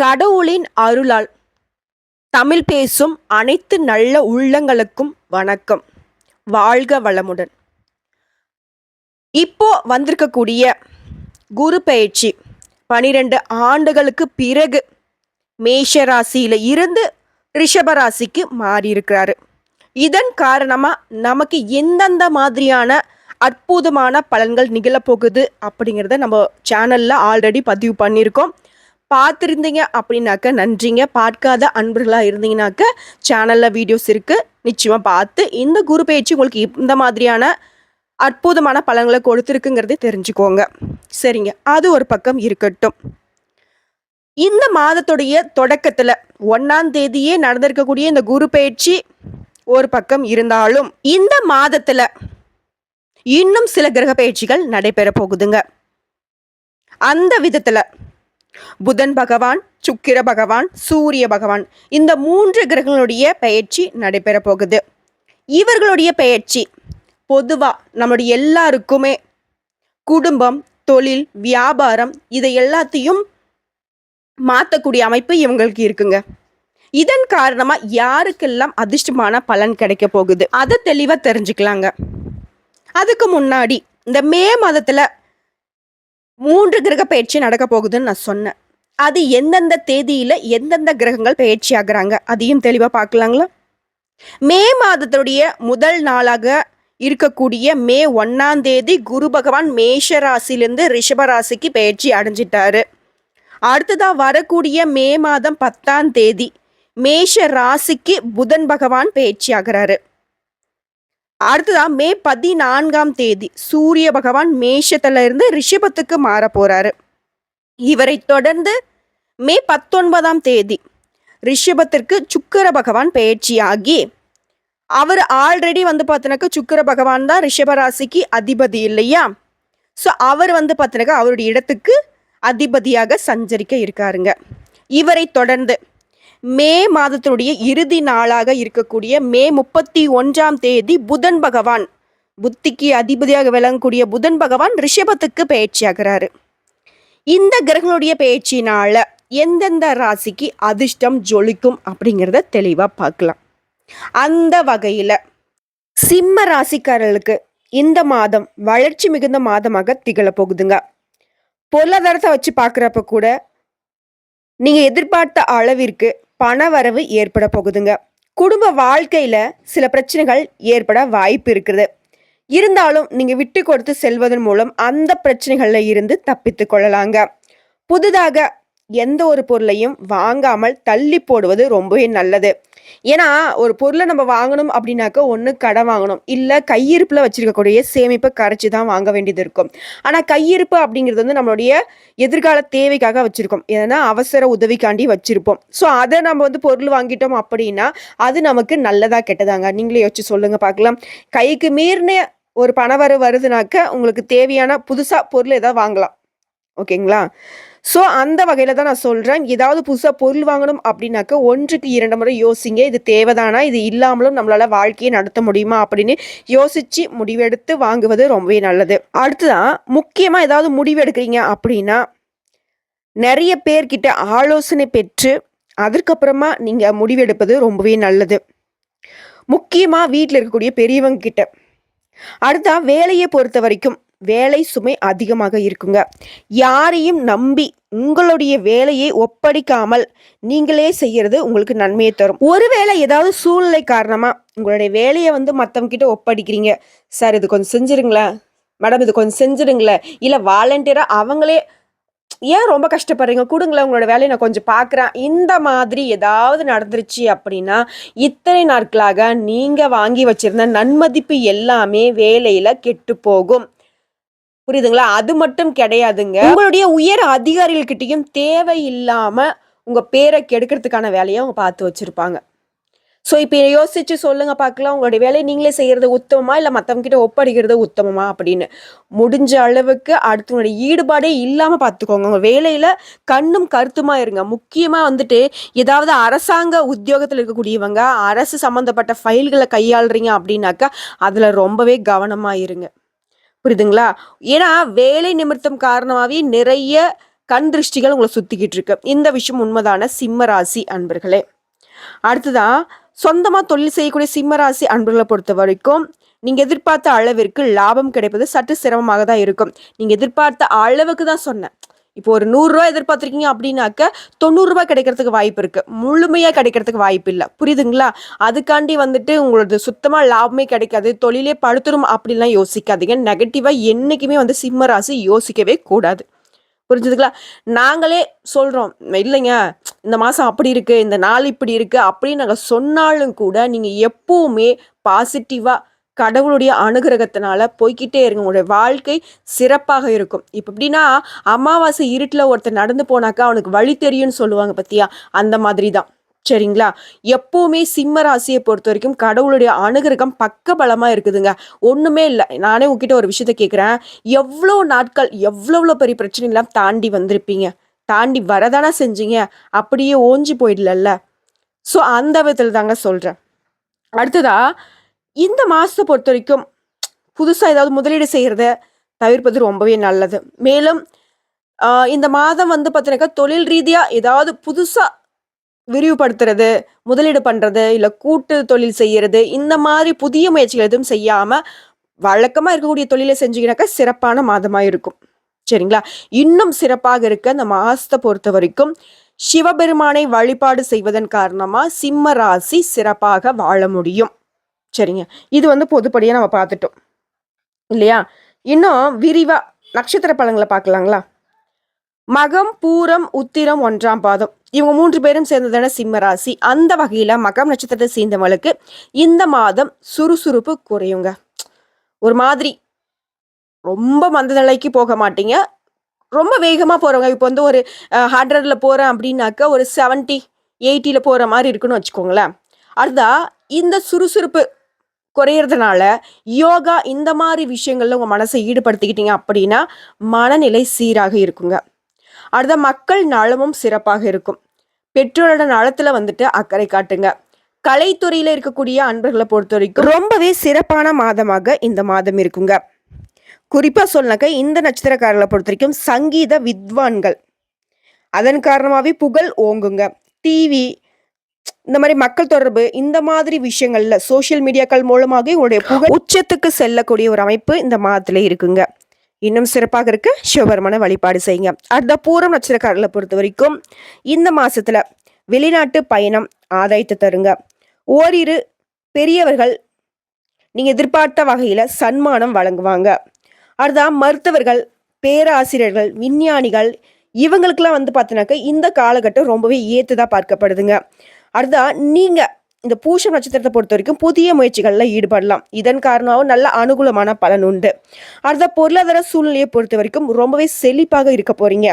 கடவுளின் அருளால் தமிழ் பேசும் அனைத்து நல்ல உள்ளங்களுக்கும் வணக்கம். வாழ்க வளமுடன். இப்போ வந்திருக்கக்கூடிய குரு பயிற்சி பனிரெண்டு ஆண்டுகளுக்கு பிறகு மேஷ ராசியில இருந்து ரிஷப ராசிக்கு மாறியிருக்கிறாரு. இதன் காரணமாக நமக்கு எந்தெந்த மாதிரியான அற்புதமான பலன்கள் நிகழப்போகுது அப்படிங்கிறத நம்ம சேனலில் ஆல்ரெடி பதிவு பண்ணியிருக்கோம். பார்த்துருந்தீங்க அப்படின்னாக்க நன்றிங்க. பார்க்காத அன்பர்களாக இருந்தீங்கன்னாக்க சேனலில் வீடியோஸ் இருக்குது நிச்சயமாக பார்த்து இந்த குரு பயிற்சி உங்களுக்கு இந்த மாதிரியான அற்புதமான பலன்களை கொடுத்துருக்குங்கிறதை தெரிஞ்சுக்கோங்க. சரிங்க. அது ஒரு பக்கம் இருக்கட்டும். இந்த மாதத்துடைய தொடக்கத்தில் ஒன்றாம் தேதியே நடந்திருக்கக்கூடிய இந்த குரு பயிற்சி ஒரு பக்கம் இருந்தாலும் இந்த மாதத்தில் இன்னும் சில கிரக பயிற்சிகள் நடைபெற போகுதுங்க. அந்த விதத்தில் புதன் பகவான் சுக்கிர பகவான் சூரிய பகவான் இந்த மூன்று கிரகங்களுடைய பயிற்சி நடைபெற போகுது. இவர்களுடைய பயிற்சி பொதுவாக நம்மளுடைய எல்லாருக்குமே குடும்பம் தொழில் வியாபாரம் இதை எல்லாத்தையும் மாற்றக்கூடிய அமைப்பு இவங்களுக்கு இருக்குங்க. இதன் காரணமாக யாருக்கெல்லாம் அதிர்ஷ்டமான பலன் கிடைக்க போகுது? அதை தெளிவாக தெரிஞ்சுக்கலாங்க. அதுக்கு முன்னாடி இந்த மே மாதத்தில் மூன்று கிரக பயிற்சி நடக்க போகுதுன்னு நான் சொன்னேன். அது எந்தெந்த தேதியில எந்தெந்த கிரகங்கள் பயிற்சி ஆகுறாங்க அதையும் தெளிவா பார்க்கலாங்களா? மே மாதத்துடைய முதல் நாளாக இருக்கக்கூடிய மே ஒன்னாம் தேதி குரு பகவான் மேஷ ராசிலேருந்து ரிஷப ராசிக்கு பயிற்சி அடைஞ்சிட்டாரு. அடுத்ததாக வரக்கூடிய மே மாதம் பத்தாம் தேதி மேஷ ராசிக்கு புதன் பகவான் பயிற்சி ஆகிறாரு. அடுத்ததான் மே பதினான்காம் தேதி சூரிய பகவான் மேஷத்துல இருந்து ரிஷபத்துக்கு மாற போறாரு இவரை தொடர்ந்து மே பத்தொன்பதாம் தேதி ரிஷபத்திற்கு சுக்கர பகவான் பயிற்சியாகி அவர் ஆல்ரெடி வந்து பார்த்தீங்கன்னாக்கா சுக்கர பகவான் தான் ரிஷபராசிக்கு அதிபதி இல்லையா? ஸோ அவர் வந்து பார்த்தினாக்கா அவருடைய இடத்துக்கு அதிபதியாக சஞ்சரிக்க இருக்காருங்க. இவரை தொடர்ந்து மே மாதத்தினுடைய இறுதி நாளாக இருக்கக்கூடிய மே முப்பத்தி ஒன்றாம் தேதி புதன் பகவான் புத்திக்கு அதிபதியாக விளங்கக்கூடிய புதன் பகவான் ரிஷபத்துக்கு பயிற்சியாகிறாரு. இந்த கிரகங்களுடைய பயிற்சினால எந்தெந்த ராசிக்கு அதிர்ஷ்டம் ஜொலிக்கும் அப்படிங்கிறத தெளிவாக பார்க்கலாம். அந்த வகையில் சிம்ம ராசிக்காரர்களுக்கு இந்த மாதம் வளர்ச்சி மிகுந்த மாதமாக திகழ போகுதுங்க. பொருளாதாரத்தை வச்சு பார்க்குறப்ப கூட நீங்கள் எதிர்பார்த்த அளவிற்கு பணவரவு ஏற்பட போகுதுங்க. குடும்ப வாழ்க்கையில் சில பிரச்சனைகள் ஏற்பட வாய்ப்பு இருக்குது. இருந்தாலும் நீங்கள் விட்டு கொடுத்து செல்வதன் மூலம் அந்த பிரச்சனைகளில் இருந்து தப்பித்து கொள்ளலாங்க. புதிதாக எந்த ஒரு பொருளையும் வாங்காமல் தள்ளி போடுவது ரொம்பவே நல்லது. ஏன்னா ஒரு பொருளை நம்ம வாங்கணும் அப்படின்னாக்க ஒன்று கடன் வாங்கணும். இல்லை கையிருப்பில் வச்சிருக்கக்கூடிய சேமிப்பை கரைச்சி தான் வாங்க வேண்டியது இருக்கும். ஆனால் கையிருப்பு அப்படிங்கிறது வந்து நம்மளுடைய எதிர்கால தேவைக்காக வச்சுருக்கோம். ஏன்னா அவசர உதவிக்காண்டி வச்சுருப்போம். ஸோ அதை நம்ம வந்து பொருள் வாங்கிட்டோம் அப்படின்னா அது நமக்கு நல்லதாக கெட்டதாங்க. நீங்களே யோசிச்சு சொல்லுங்கள் பார்க்கலாம். கைக்கு மீறின ஒரு பணவரவு வருதுனாக்க உங்களுக்கு தேவையான புதுசாக பொருள் ஏதாவது வாங்கலாம். ஓகேங்களா? ஸோ அந்த வகையில் தான் நான் சொல்கிறேன் ஏதாவது புதுசாக பொருள் வாங்கணும் அப்படின்னாக்க ஒன்றுக்கு இரண்டு முறை யோசிங்க. இது தேவைதானா? இது இல்லாமலும் நம்மளால் வாழ்க்கையை நடத்த முடியுமா? அப்படின்னு யோசித்து முடிவெடுத்து வாங்குவது ரொம்பவே நல்லது. அடுத்ததான் முக்கியமாக ஏதாவது முடிவு எடுக்கிறீங்க அப்படின்னா நிறைய பேர்கிட்ட ஆலோசனை பெற்று அதற்கப்புறமா நீங்கள் முடிவெடுப்பது ரொம்பவே நல்லது. முக்கியமாக வீட்டில் இருக்கக்கூடிய பெரியவங்க கிட்ட. அடுத்தா வேலையை பொறுத்த வரைக்கும் வேலை சுமை அதிகமாக இருக்குங்க. யாரையும் நம்பி உங்களுடைய வேலையை ஒப்படைக்காமல் நீங்களே செய்யறது உங்களுக்கு நன்மையை தரும். ஒருவேளை ஏதாவது சூழ்நிலை காரணமா உங்களுடைய வேலையை வந்து மற்றவங்க கிட்ட ஒப்படைக்கிறீங்க. சார் இது கொஞ்சம் செஞ்சிருங்களேன். மேடம் இது கொஞ்சம் செஞ்சிருங்களேன் இல்லை வாலண்டியராக அவங்களே ஏன் ரொம்ப கஷ்டப்படுறீங்க? கொடுங்களேன் உங்களோட வேலையை நான் கொஞ்சம் பார்க்குறேன். இந்த மாதிரி ஏதாவது நடந்துருச்சு அப்படின்னா இத்தனை நாட்களாக நீங்கள் வாங்கி வச்சிருந்த நன்மதிப்பு எல்லாமே வேலையில் கெட்டு போகும் புரியுதுங்களா? அது மட்டும் கிடையாதுங்க. உங்களுடைய உயர் அதிகாரிகள்கிட்டையும் தேவையில்லாம உங்க பேரை கெடுக்கிறதுக்கான வேலையை அவங்க பார்த்து வச்சிருப்பாங்க. ஸோ இப்போ யோசிச்சு சொல்லுங்க பார்க்கலாம். உங்களுடைய வேலையை நீங்களே செய்யறது உத்தமமா? இல்லை மற்றவங்க கிட்ட ஒப்படைக்கிறது உத்தமமா? அப்படின்னு. முடிஞ்ச அளவுக்கு அடுத்தவங்களுடைய ஈடுபாடே இல்லாமல் பார்த்துக்கோங்க. உங்கள் வேலையில் கண்ணும் கருத்துமா இருங்க. முக்கியமாக வந்துட்டு ஏதாவது அரசாங்க உத்தியோகத்தில் இருக்கக்கூடியவங்க அரசு சம்மந்தப்பட்ட ஃபைல்களை கையாளுறீங்க அப்படின்னாக்கா அதில் ரொம்பவே கவனமாக இருங்க. புரியுதுங்களா? ஏன்னா வேலை நிமித்தம் காரணமாகவே நிறைய கண் திருஷ்டிகள் உங்களை சுத்திக்கிட்டு இருக்கு. இந்த விஷயம் உண்மைதான சிம்ம ராசி அன்பர்களே. அடுத்ததான் சொந்தமா தொழில் செய்யக்கூடிய சிம்ம ராசி அன்பர்களை பொறுத்த வரைக்கும் நீங்க எதிர்பார்த்த அளவிற்கு லாபம் கிடைப்பது சற்று சிரமமாக தான் இருக்கும். நீங்க எதிர்பார்த்த அளவுக்கு தான் சொன்னேன். இப்போ ஒரு நூறுரூவா எதிர்பார்த்துருக்கீங்க அப்படின்னாக்க தொண்ணூறுரூவா கிடைக்கிறதுக்கு வாய்ப்பு இருக்குது முழுமையாக கிடைக்கிறதுக்கு வாய்ப்பு இல்லை. புரியுதுங்களா? அதுக்காண்டி வந்துட்டு உங்களோட சுத்தமாக லாபமே கிடைக்காது. தொழிலே படுத்துரும் அப்படிலாம் யோசிக்காதீங்க. நெகட்டிவாக என்றைக்குமே வந்து சிம்ம ராசி யோசிக்கவே கூடாது. புரிஞ்சுதுங்களா? நாங்களே சொல்கிறோம் இல்லைங்க இந்த மாதம் அப்படி இருக்குது இந்த நாள் இப்படி இருக்குது அப்படின்னு நாங்கள் சொன்னாலும் கூட நீங்கள் எப்போவுமே பாசிட்டிவாக கடவுளுடைய அனுகிரகத்தினால போய்க்கிட்டே இருங்க. உங்களுடைய வாழ்க்கை சிறப்பாக இருக்கும். இப்போ எப்படின்னா அமாவாசை இருட்டில் ஒருத்தர் நடந்து போனாக்கா அவனுக்கு வழி தெரியும்னு சொல்லுவாங்க பத்தியா? அந்த மாதிரி தான் சரிங்களா? எப்பவுமே சிம்ம ராசியை பொறுத்த வரைக்கும் கடவுளுடைய அனுகிரகம் பக்க பலமாக இருக்குதுங்க. ஒன்றுமே இல்லை. நானே உங்ககிட்ட ஒரு விஷயத்த கேட்குறேன் எவ்வளோ நாட்கள் எவ்வளோ பெரிய பிரச்சனை எல்லாம் தாண்டி வந்திருப்பீங்க? தாண்டி வரதானா செஞ்சீங்க? அப்படியே ஓஞ்சி போயிடலல்ல. ஸோ அந்த விதத்தில் தாங்க சொல்கிறேன் அடுத்ததா இந்த மாதத்தை பொறுத்த வரைக்கும் புதுசாக ஏதாவது முதலீடு செய்கிறத தவிர்ப்பது ரொம்பவே நல்லது. மேலும் இந்த மாதம் வந்து பார்த்தீங்கன்னாக்கா தொழில் ரீதியாக ஏதாவது புதுசாக விரிவுபடுத்துறது முதலீடு பண்ணுறது இல்லை கூட்டு தொழில் செய்கிறது இந்த மாதிரி புதிய முயற்சிகள் எதுவும் செய்யாமல் வழக்கமாக இருக்கக்கூடிய தொழிலை செஞ்சீங்கன்னாக்கா சிறப்பான மாதமாக இருக்கும். சரிங்களா? இன்னும் சிறப்பாக இருக்க இந்த மாதத்தை பொறுத்த வரைக்கும் சிவபெருமானை வழிபாடு செய்வதன் காரணமாக சிம்ம ராசி சிறப்பாக வாழ முடியும். சரிங்க. இது வந்து பொதுப்படியாக நம்ம பார்த்துட்டோம். இல்லையா? இன்னும் விரிவாக நட்சத்திர பழங்களை பார்க்கலாங்களா? மகம் பூரம் உத்திரம் ஒன்றாம் பாதம். இவங்க மூன்று பேரும் சேர்ந்ததான சிம்ம ராசி. அந்த வகையில் மகம் நட்சத்திரத்தை சேர்ந்தவங்களுக்கு இந்த மாதம் சுறுசுறுப்பு குறையுங்க. ஒரு மாதிரி ரொம்ப மந்த நிலைக்கு போக மாட்டீங்க. ரொம்ப வேகமாக போகிறவங்க இப்போ வந்து ஒரு ஹண்ட்ரடில் போகிறேன் அப்படின்னாக்கா ஒரு செவன்ட்டி எயிட்டியில் போகிற மாதிரி இருக்குன்னு வச்சுக்கோங்களேன். அதுதான் இந்த சுறுசுறுப்பு குறையிறதுனால யோகா இந்த மாதிரி விஷயங்கள்ல உங்கள் மனசை ஈடுபடுத்திக்கிட்டீங்க அப்படின்னா மனநிலை சீராக இருக்குங்க. அடுத்த மக்கள் நலமும் சிறப்பாக இருக்கும். பெற்றோரோட நலத்தில் வந்துட்டு அக்கறை காட்டுங்க. கலைத்துறையில் இருக்கக்கூடிய அன்பர்களை பொறுத்த வரைக்கும் ரொம்பவே சிறப்பான மாதமாக இந்த மாதம் இருக்குங்க. குறிப்பாக சொன்னாக்க இந்த நட்சத்திரக்காரர்களை பொறுத்த வரைக்கும் சங்கீத வித்வான்கள். அதன் காரணமாகவே புகழ் ஓங்குங்க. டிவி இந்த மாதிரி மக்கள் தொடர்பு இந்த மாதிரி விஷயங்கள்ல சோசியல் மீடியாக்கள் மூலமாக உங்களுடைய புகழ் உச்சத்துக்கு செல்லக்கூடிய ஒரு அமைப்பு இந்த மாதத்துல இருக்குங்க. இன்னும் சிறப்பாக இருக்க சிவபெருமான வழிபாடு செய்யுங்க. அடுத்த பூரம் நட்சத்திரக்காரர்களை பொறுத்த வரைக்கும் இந்த மாசத்துல வெளிநாட்டு பயணம் ஆதாயத்தை தருங்க. ஓரிரு பெரியவர்கள் நீங்க எதிர்பார்த்த வகையில சன்மானம் வழங்குவாங்க. அடுத்தா மருத்துவர்கள் பேராசிரியர்கள் விஞ்ஞானிகள் இவங்களுக்கெல்லாம் வந்து பார்த்தீங்கன்னாக்க இந்த காலகட்டம் ரொம்பவே ஏத்துதான் பார்க்கப்படுதுங்க. அடுத்தா நீங்கள் இந்த பூஷம் நட்சத்திரத்தை பொறுத்த வரைக்கும் புதிய முயற்சிகளில் ஈடுபடலாம். இதன் காரணமாகவும் நல்ல அனுகூலமான பலன் உண்டு. அடுத்த பொருளாதார சூழ்நிலையை பொறுத்த வரைக்கும் ரொம்பவே செழிப்பாக இருக்க போறீங்க.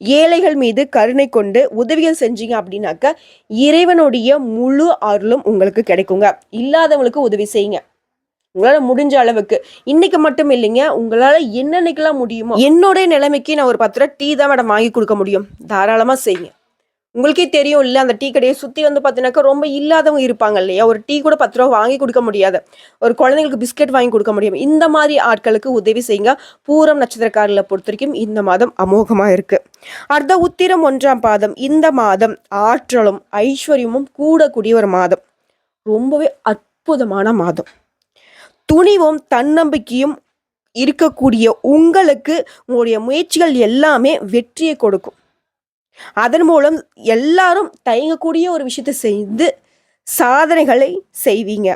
ஏழைகள் மீது கருணை கொண்டு உதவிகள் செஞ்சீங்க அப்படின்னாக்க இறைவனுடைய முழு அருளும் உங்களுக்கு கிடைக்குங்க. இல்லாதவங்களுக்கு உதவி செய்யுங்க. உங்களால் முடிஞ்ச அளவுக்கு. இன்னைக்கு மட்டும் இல்லைங்க உங்களால் என்னன்னைக்கெல்லாம் முடியுமோ என்னுடைய நிலைமைக்கு நான் ஒரு பத்து ரூபா டீ தான் மேடம் வாங்கி கொடுக்க முடியும். தாராளமாக செய்யுங்க. உங்களுக்கே தெரியும் இல்லை அந்த டீ கடையை சுற்றி வந்து பார்த்தீங்கன்னாக்கா ரொம்ப இல்லாதவங்க இருப்பாங்க இல்லையா? ஒரு டீ கூட பத்து ரூபா வாங்கி கொடுக்க முடியாது. ஒரு குழந்தைங்களுக்கு பிஸ்கெட் வாங்கி கொடுக்க முடியும். இந்த மாதிரி ஆட்களுக்கு உதவி செய்யுங்க. பூரம் நட்சத்திரக்காரில் பொறுத்த வரைக்கும் இந்த மாதம் அமோகமாக இருக்கு. அடுத்த உத்திரம் ஒன்றாம் பாதம். இந்த மாதம் ஆற்றலும் ஐஸ்வர்யமும் கூடக்கூடிய ஒரு மாதம். ரொம்பவே அற்புதமான மாதம். துணிவும் தன்னம்பிக்கையும் இருக்கக்கூடிய உங்களுக்கு உங்களுடைய முயற்சிகள் எல்லாமே வெற்றியை கொடுக்கும். அதன் மூலம் எல்லாரும் தயங்கக்கூடிய ஒரு விஷயத்தை செய்து சாதனைகளை செய்வீங்க.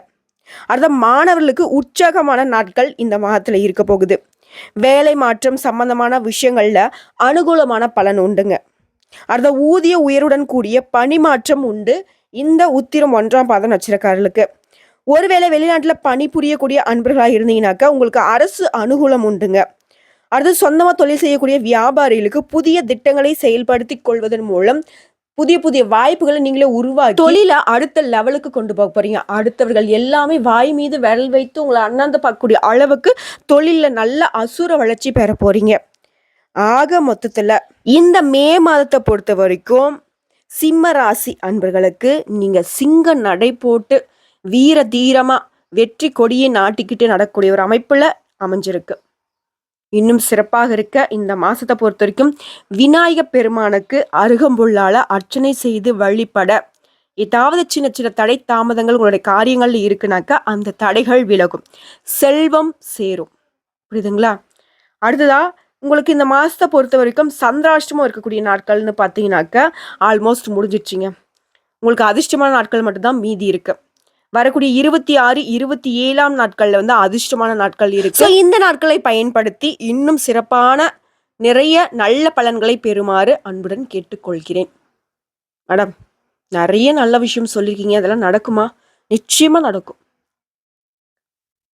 அடுத்த மாணவர்களுக்கு உற்சாகமான நாட்கள் இந்த மாதத்தில் இருக்க போகுது. வேலை மாற்றம் சம்பந்தமான விஷயங்களில் அனுகூலமான பலன் உண்டுங்க. அடுத்த ஊதிய உயருடன் கூடிய பணி மாற்றம் உண்டு. இந்த உத்திரம் ஒன்றாம் பாதம் நட்சத்திரக்காரர்களுக்கு. ஒருவேளை வெளிநாட்டில் பணிபுரியக்கூடிய அன்பர்களாக இருந்தீங்கன்னாக்கா உங்களுக்கு அரசு அனுகூலம் உண்டுங்க. அடுத்து சொந்தமாக தொழில் செய்யக்கூடிய வியாபாரிகளுக்கு புதிய திட்டங்களை செயல்படுத்தி கொள்வதன் மூலம் புதிய புதிய வாய்ப்புகளை நீங்களே உருவாக்கி தொழிலை அடுத்த லெவலுக்கு கொண்டு போக போறீங்க. அடுத்தவர்கள் எல்லாமே வாய் மீது விரல் வைத்து உங்களை அண்ணாந்து பார்க்கக்கூடிய அளவுக்கு தொழிலில் நல்ல அசுர வளர்ச்சி பெற போறீங்க. ஆக மொத்தத்தில் இந்த மே மாதத்தை பொறுத்த வரைக்கும் சிம்ம ராசி அன்பர்களுக்கு நீங்கள் சிங்க நடை போட்டு வீர தீரமாக வெற்றி கொடியை நாட்டிக்கிட்டு நடக்கக்கூடிய ஒரு அமைப்பில் அமைஞ்சிருக்கு. இன்னும் சிறப்பாக இருக்க இந்த மாசத்தை பொறுத்த வரைக்கும் விநாயக பெருமானுக்கு அருகம்புல்லால அர்ச்சனை செய்து வழிபட ஏதாவது சின்ன சின்ன தடை தாமதங்கள் உங்களுடைய காரியங்கள் இருக்குனாக்கா அந்த தடைகள் விலகும். செல்வம் சேரும். புரியுதுங்களா? அடுத்ததா உங்களுக்கு இந்த மாதத்தை பொறுத்த வரைக்கும் சந்திராஷ்டமம் இருக்கக்கூடிய நாட்கள்னு பார்த்தீங்கன்னாக்கா ஆல்மோஸ்ட் முடிஞ்சிடுச்சிங்க உங்களுக்கு அதிர்ஷ்டமான நாட்கள் மட்டும்தான் மீதி இருக்குது வரக்கூடிய இருபத்தி ஆறு இருபத்தி ஏழாம் நாட்கள்ல வந்து அதிர்ஷ்டமான நாட்கள் இருக்கு. இந்த நாட்களை பயன்படுத்தி இன்னும் சிறப்பான நிறைய நல்ல பலன்களை பெறுமாறு அன்புடன் கேட்டுக்கொள்கிறேன். மேடம் நிறைய நல்ல விஷயம் சொல்லியிருக்கீங்க அதெல்லாம் நடக்குமா? நிச்சயமா நடக்கும்.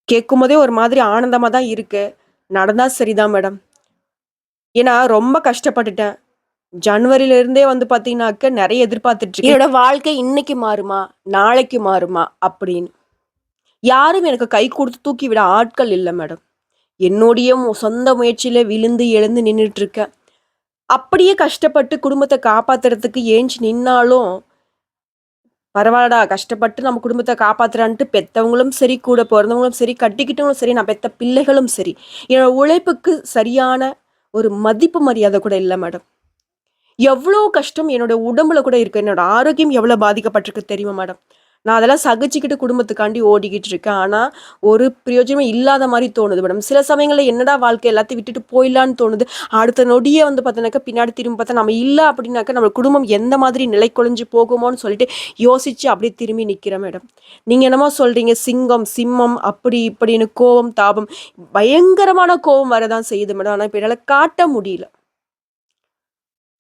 கேட்கும் போதே ஒரு மாதிரி ஆனந்தமா தான் இருக்கு. நடந்தா சரிதான் மேடம். ஏன்னா ரொம்ப கஷ்டப்பட்டுட்டேன். ஜனவரில இருந்தே வந்து பாத்தீங்கன்னாக்க நிறைய எதிர்பார்த்துட்டு இருக்கேன் என்னோட வாழ்க்கை இன்னைக்கு மாறுமா? நாளைக்கு மாறுமா? அப்படின்னு. யாரும் எனக்கு கை கொடுத்து தூக்கி விட ஆட்கள் இல்லை மேடம். என்னுடைய சொந்த முயற்சியில விழுந்து எழுந்து நின்றுட்டு இருக்கேன் அப்படியே கஷ்டப்பட்டு குடும்பத்தை காப்பாத்துறதுக்கு ஏஞ்சி நின்னாலும் பரவாயில்லடா கஷ்டப்பட்டு நம்ம குடும்பத்தை காப்பாத்துறான்ட்டு பெத்தவங்களும் சரி கூட பிறந்தவங்களும் சரி கட்டிக்கிட்டவங்களும் சரி நான் பெத்த பிள்ளைகளும் சரி. என்னோட உழைப்புக்கு சரியான ஒரு மதிப்பு மரியாதை கூட இல்லை மேடம். எவ்வளோ கஷ்டம் என்னோட உடம்புல கூட இருக்கு. என்னோட ஆரோக்கியம் எவ்வளோ பாதிக்கப்பட்டிருக்கு தெரியுமா மேடம்? நான் அதெல்லாம் சகிச்சுக்கிட்டு குடும்பத்துக்காண்டி ஓடிக்கிட்டு இருக்கேன். ஆனால் ஒரு பிரயோஜனமே இல்லாத மாதிரி தோணுது மேடம். சில சமயங்களில் என்னடா வாழ்க்கை எல்லாத்தையும் விட்டுட்டு போயிடலான்னு தோணுது. அடுத்த நொடியே வந்து பார்த்தோன்னாக்கா பின்னாடி திரும்பி பார்த்தா நம்ம இல்லை அப்படின்னாக்கா நம்ம குடும்பம் எந்த மாதிரி நிலை குலைஞ்சு போகுமோன்னு சொல்லிட்டு யோசித்து அப்படியே திரும்பி நிற்கிறேன் மேடம். நீங்கள் என்னமோ சொல்கிறீங்க சிங்கம் சிம்மம் அப்படி இப்படின்னு கோபம் தாபம். பயங்கரமான கோபம் வரதான் செய்யுது மேடம். ஆனால் இப்போ என்னால் காட்ட முடியல.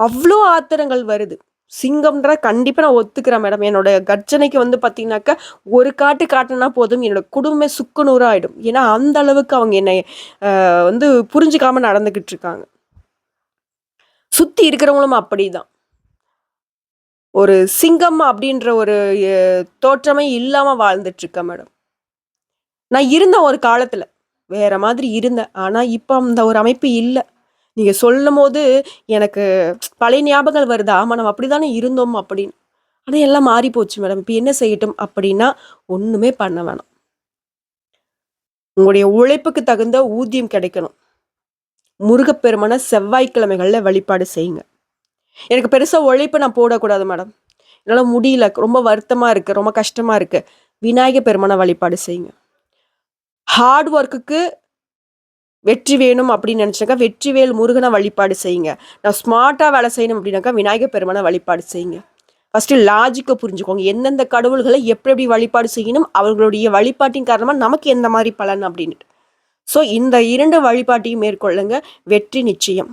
அவ்வளோ ஆத்திரங்கள் வருது. சிங்கம்ன்ற கண்டிப்பாக நான் ஒத்துக்கிறேன் மேடம். என்னோட கர்ஜனைக்கு வந்து பார்த்தீங்கன்னாக்கா ஒரு காட்டு காட்டினா போதும். என்னோட குடும்பமே சுக்குநூறாக ஆகிடும் ஏன்னா அந்த அளவுக்கு அவங்க என்னை வந்து புரிஞ்சுக்காம நடந்துக்கிட்டு இருக்காங்க. சுற்றி இருக்கிறவங்களும் அப்படிதான். ஒரு சிங்கம் அப்படின்ற ஒரு தோற்றமே இல்லாமல் வாழ்ந்துட்டுருக்கேன் மேடம். நான் இருந்தேன் ஒரு காலத்தில் வேற மாதிரி இருந்தேன். ஆனால் இப்போ அந்த ஒரு அமைப்பு இல்லை. நீங்கள் சொல்லும் போது எனக்கு பழைய ஞாபகங்கள் வருதா? ஆமாம் நம்ம அப்படி தானே இருந்தோம் அப்படின்னு. ஆனால் எல்லாம் மாறி போச்சு மேடம். இப்போ என்ன செய்யட்டும் அப்படின்னா ஒன்றுமே பண்ண வேணாம். உங்களுடைய உழைப்புக்கு தகுந்த ஊதியம் கிடைக்கணும். முருகப்பெருமான செவ்வாய்க்கிழமைகளில் வழிபாடு செய்யுங்க. எனக்கு பெருசாக உழைப்பு நான் போடக்கூடாது மேடம். என்னால் முடியல. ரொம்ப வருத்தமாக இருக்குது ரொம்ப கஷ்டமாக இருக்குது விநாயகர் பெருமான வழிபாடு செய்யுங்க. ஹார்ட் ஒர்க்குக்கு வெற்றி வேணும் அப்படின்னு நினச்சாக்கா வெற்றிவேல் முருகனை வழிபாடு செய்யுங்க. நான் ஸ்மார்ட்டாக வேலை செய்யணும் அப்படின்னாக்கா விநாயகர் பெருமானை வழிபாடு செய்யுங்க. ஃபஸ்ட்டு லாஜிக்கை புரிஞ்சுக்கோங்க. எந்தெந்த கடவுள்களை எப்படி எப்படி வழிபாடு செய்யணும் அவர்களுடைய வழிபாட்டின் காரணமாக நமக்கு எந்த மாதிரி பலன் அப்படின்ட்டு ஸோ இந்த இரண்டு வழிபாட்டையும் மேற்கொள்ளுங்க. வெற்றி நிச்சயம்.